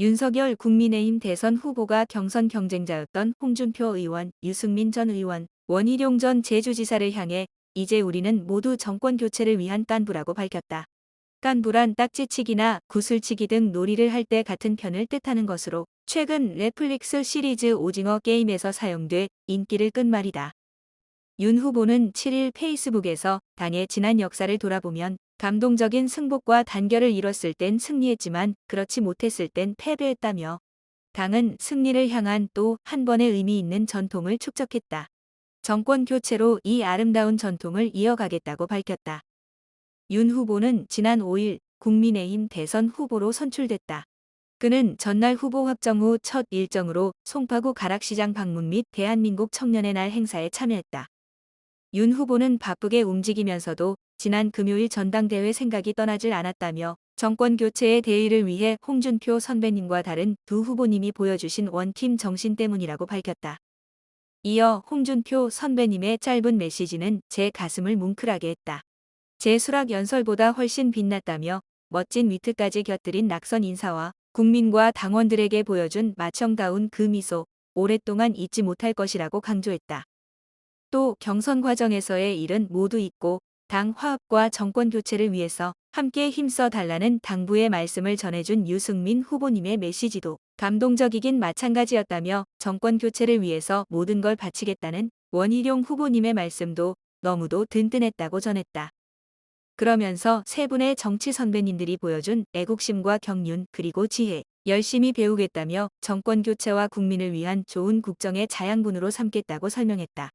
윤석열 국민의힘 대선 후보가 경선 경쟁자였던 홍준표 의원, 유승민 전 의원, 원희룡 전 제주지사를 향해 이제 우리는 모두 정권 교체를 위한 깐부라고 밝혔다. 깐부란 딱지치기나 구슬치기 등 놀이를 할 때 같은 편을 뜻하는 것으로 최근 넷플릭스 시리즈 오징어 게임에서 사용돼 인기를 끈 말이다. 윤 후보는 7일 페이스북에서 당의 지난 역사를 돌아보면 감동적인 승복과 단결을 이뤘을 땐 승리했지만 그렇지 못했을 땐 패배했다며 당은 승리를 향한 또 한 번의 의미 있는 전통을 축적했다. 정권 교체로 이 아름다운 전통을 이어가겠다고 밝혔다. 윤 후보는 지난 5일 국민의힘 대선 후보로 선출됐다. 그는 전날 후보 확정 후 첫 일정으로 송파구 가락시장 방문 및 대한민국 청년의 날 행사에 참여했다. 윤 후보는 바쁘게 움직이면서도 지난 금요일 전당대회 생각이 떠나질 않았다며 정권 교체의 대의를 위해 홍준표 선배님과 다른 두 후보님이 보여주신 원팀 정신 때문이라고 밝혔다. 이어 홍준표 선배님의 짧은 메시지는 제 가슴을 뭉클하게 했다. 제 수락 연설보다 훨씬 빛났다며 멋진 위트까지 곁들인 낙선 인사와 국민과 당원들에게 보여준 마청다운 그 미소 오랫동안 잊지 못할 것이라고 강조했다. 또 경선 과정에서의 일은 모두 잊고 당 화합과 정권 교체를 위해서 함께 힘써 달라는 당부의 말씀을 전해준 유승민 후보님의 메시지도 감동적이긴 마찬가지였다며 정권 교체를 위해서 모든 걸 바치겠다는 원희룡 후보님의 말씀도 너무도 든든했다고 전했다. 그러면서 세 분의 정치 선배님들이 보여준 애국심과 경륜 그리고 지혜, 열심히 배우겠다며 정권 교체와 국민을 위한 좋은 국정의 자양분으로 삼겠다고 설명했다.